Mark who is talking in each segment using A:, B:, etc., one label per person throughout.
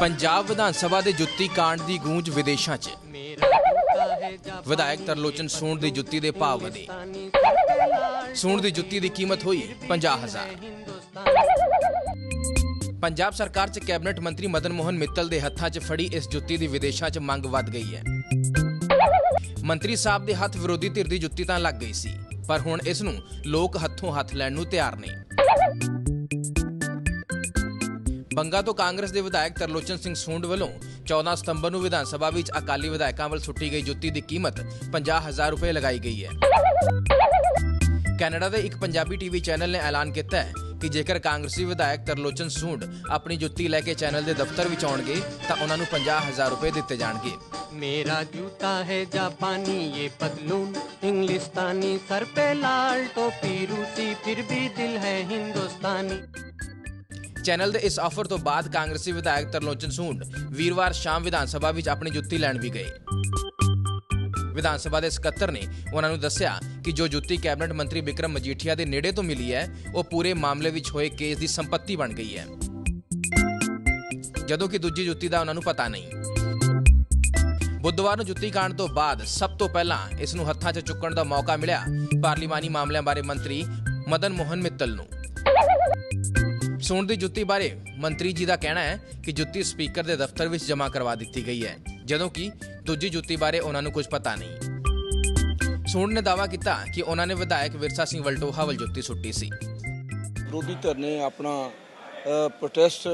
A: ਪੰਜਾਬ ਵਿਧਾਨ ਸਭਾ ਦੇ ਜੁੱਤੀ ਕਾਂਡ ਦੀ ਗੂੰਜ ਵਿਦੇਸ਼ਾਂ 'ਚ। ਵਿਧਾਇਕ ਤਰਲੋਚਨ ਸੂਣ ਦੀ ਜੁੱਤੀ ਦੇ ਭਾਅ ਵਧੇ। ਸੂਣ ਦੀ ਜੁੱਤੀ ਦੀ ਕੀਮਤ ਹੋਈ 50000 ਪੰਜਾਬ ਸਰਕਾਰ 'ਚ ਕੈਬਨਿਟ ਮੰਤਰੀ ਮਦਨ ਮੋਹਨ ਮਿੱਤਲ ਦੇ ਹੱਥਾਂ 'ਚ ਫੜੀ ਇਸ ਜੁੱਤੀ ਦੀ ਵਿਦੇਸ਼ਾਂ 'ਚ ਮੰਗ ਵੱਧ ਗਈ ਹੈ। ਮੰਤਰੀ ਸਾਹਿਬ ਦੇ ਹੱਥ ਵਿਰੋਧੀ ਧਿਰ ਦੀ ਜੁੱਤੀ ਤਾਂ ਲੱਗ ਗਈ ਸੀ, ਪਰ ਹੁਣ ਇਸ ਨੂੰ ਲੋਕ ਹੱਥੋਂ ਹੱਥ ਲੈਣ ਨੂੰ ਤਿਆਰ ਨੇ। ਬੰਗਾ ਤੋਂ ਕਾਂਗਰਸ ਦੇ ਵਿਧਾਇਕ ਤਰਲੋਚਨ ਸਿੰਘ ਸੂੰਡ ਵੱਲੋਂ 14 ਸਤੰਬਰ ਨੂੰ ਵਿਧਾਨ ਸਭਾ ਵਿੱਚ ਅਕਾਲੀ ਵਿਧਾਇਕਾਂ ਵੱਲ ਸੁੱਟੀ ਗਈ ਜੁੱਤੀ ਦੀ ਕੀਮਤ 50000 ਰੁਪਏ ਲਗਾਈ ਗਈ ਹੈ ਕੈਨੇਡਾ ਦੇ ਇੱਕ ਪੰਜਾਬੀ ਟੀਵੀ ਚੈਨਲ ਨੇ ਐਲਾਨ ਕੀਤਾ ਹੈ ਕਿ ਜੇਕਰ ਕਾਂਗਰਸੀ ਵਿਧਾਇਕ ਤਰਲੋਚਨ ਸੂੰਡ ਆਪਣੀ ਜੁੱਤੀ ਲੈ ਕੇ ਚੈਨਲ ਦੇ ਦਫ਼ਤਰ ਵਿੱਚ ਆਉਣਗੇ ਤਾਂ ਉਹਨਾਂ ਨੂੰ 50000 ਰੁਪਏ ਦਿੱਤੇ ਜਾਣਗੇ
B: मेरा जूता है जापानी ये पतलून इंग्लिस्तानी सर पे लाल टोपी रूसी फिर भी दिल है हिंदुस्तानी
A: ਚੈਨਲ ਦੇ ਇਸ ਆਫਰ ਤੋਂ ਬਾਅਦ ਕਾਂਗਰਸੀ ਵਿਧਾਇਕ ਤਰਲੋਚਨ ਸੂੰਡ ਵੀਰਵਾਰ ਸ਼ਾਮ ਵਿਧਾਨ ਸਭਾ ਵਿੱਚ ਆਪਣੀ ਜੁੱਤੀ ਲੈਣ ਵੀ ਗਏ। ਵਿਧਾਨ ਸਭਾ ਦੇ ਸਕੱਤਰ ਨੇ ਉਹਨਾਂ ਨੂੰ ਦੱਸਿਆ ਕਿ ਜੋ ਜੁੱਤੀ ਕੈਬਨਿਟ ਮੰਤਰੀ ਵਿਕਰਮ ਮਜੀਠੀਆ ਦੇ ਨੇੜੇ ਤੋਂ ਮਿਲੀ ਹੈ, ਉਹ ਪੂਰੇ ਮਾਮਲੇ ਵਿੱਚ ਹੋਏ ਕੇਸ ਦੀ ਸੰਪত্তি ਬਣ ਗਈ ਹੈ। ਜਦੋਂ ਕਿ ਦੂਜੀ ਜੁੱਤੀ ਦਾ ਉਹਨਾਂ ਨੂੰ ਪਤਾ ਨਹੀਂ। ਬੁੱਧਵਾਰ ਨੂੰ ਜੁੱਤੀ ਕਾਂਡ ਤੋਂ ਬਾਅਦ ਸਭ ਤੋਂ ਪਹਿਲਾਂ ਇਸ ਨੂੰ ਹੱਥਾਂ 'ਚ ਚੁੱਕਣ ਦਾ ਮੌਕਾ ਮਿਲਿਆ। ਪਾਰਲੀਮਾਨੀ ਮਾਮਲਿਆਂ ਬਾਰੇ ਮੰਤਰੀ ਮਦਨ ਮੋਹਨ ਮਿੱਤਲ ਨੂੰ। ਸੂਣ ਦੀ ਜੁੱਤੀ ਬਾਰੇ ਮੰਤਰੀ ਜੀ ਦਾ ਕਹਿਣਾ ਹੈ ਕਿ ਜੁੱਤੀ ਸਪੀਕਰ ਦੇ ਦਫ਼ਤਰ ਵਿੱਚ ਜਮ੍ਹਾਂ ਕਰਵਾ ਦਿੱਤੀ ਗਈ ਹੈ, ਜਦੋਂ ਕਿ ਦੂਜੀ ਜੁੱਤੀ ਬਾਰੇ ਉਹਨਾਂ ਨੂੰ ਕੁਝ ਪਤਾ ਨਹੀਂ। ਸੂਣ ਨੇ ਦਾਅਵਾ ਕੀਤਾ ਕਿ ਉਹਨਾਂ ਨੇ ਵਿਧਾਇਕ ਵਿਰਸਾ ਸਿੰਘ ਵਲਟੋਹਾ ਵੱਲ ਜੁੱਤੀ ਸੁੱਟੀ ਸੀ।
C: ਵਿਰੋਧੀ ਧਿਰ ਨੇ ਆਪਣਾ ਪ੍ਰੋਟੈਸਟ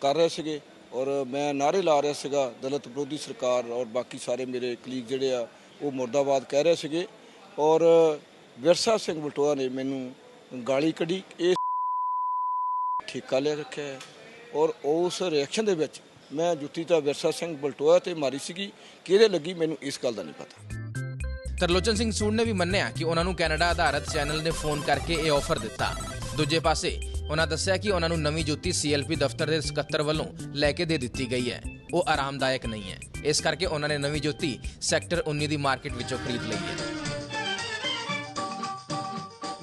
C: ਕਰ ਰਹੇ ਸੀਗੇ ਔਰ ਮੈਂ ਨਾਰੇ ਲਾ ਰਿਹਾ ਸੀਗਾ ਦਲਿਤ ਵਿਰੋਧੀ ਸਰਕਾਰ ਔਰ ਬਾਕੀ ਸਾਰੇ ਮੇਰੇ ਕਲੀਗ ਜਿਹੜੇ ਆ, ਉਹ ਮੁਰਦਾਬਾਦ ਕਹਿ ਰਹੇ ਸੀਗੇ ਔਰ ਵਿਰਸਾ ਸਿੰਘ ਵਲਟੋਹਾ ਨੇ ਮੈਨੂੰ ਗਾਲੀ ਕੱਢੀ। ਇਹ ਠੇਕਾ ਲੈ ਰੱਖਿਆ ਹੈ ਔਰ ਉਸ ਰਿਐਕਸ਼ਨ ਦੇ ਵਿੱਚ ਮੈਂ ਜੁੱਤੀ ਤਾਂ ਵਿਰਸਾ ਸਿੰਘ ਬਲਟੋਆ ਤੇ ਮਾਰੀ ਸੀਗੀ। ਕਿਹਦੇ ਲੱਗੀ ਮੈਨੂੰ ਇਸ ਗੱਲ ਦਾ ਨਹੀਂ ਪਤਾ।
A: ਤਰਲੋਚਨ ਸਿੰਘ ਸੂਣ ਨੇ ਵੀ ਮੰਨਿਆ ਕਿ ਉਹਨਾਂ ਨੂੰ ਕੈਨੇਡਾ ਆਧਾਰਿਤ ਚੈਨਲ ਨੇ ਫੋਨ ਕਰਕੇ ਇਹ ਆਫਰ ਦਿੱਤਾ। ਦੂਜੇ ਪਾਸੇ ਉਹਨਾਂ ਦੱਸਿਆ ਕਿ ਉਹਨਾਂ ਨੂੰ ਨਵੀਂ ਜੁੱਤੀ ਸੀਐਲਪੀ ਦਫ਼ਤਰ ਦੇ ਸਕੱਤਰ ਵੱਲੋਂ ਲੈ ਕੇ ਦੇ ਦਿੱਤੀ ਗਈ ਹੈ। ਉਹ ਆਰਾਮਦਾਇਕ ਨਹੀਂ ਹੈ। ਇਸ ਕਰਕੇ ਉਹਨਾਂ ਨੇ ਨਵੀਂ ਜੁੱਤੀ ਸੈਕਟਰ 19 ਦੀ ਮਾਰਕੀਟ ਵਿੱਚੋਂ ਖਰੀਦ ਲਈ ਹੈ।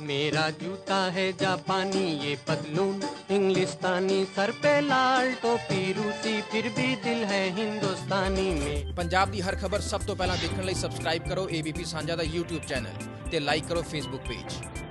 B: मेरा जूता है जापानी ये पतलून इंग्लिस्तानी सर पे लाल टोपी रूसी फिर भी दिल है हिंदुस्तानी में
A: ਪੰਜਾਬ ਦੀ ਹਰ ਖਬਰ ਸਭ ਤੋਂ ਪਹਿਲਾਂ ਦੇਖਣ ਲਈ ਸਬਸਕ੍ਰਾਈਬ ਕਰੋ ABP ਸਾਂਝਾ ਦਾ YouTube ਚੈਨਲ ਤੇ ਲਾਈਕ ਕਰੋ Facebook ਪੇਜ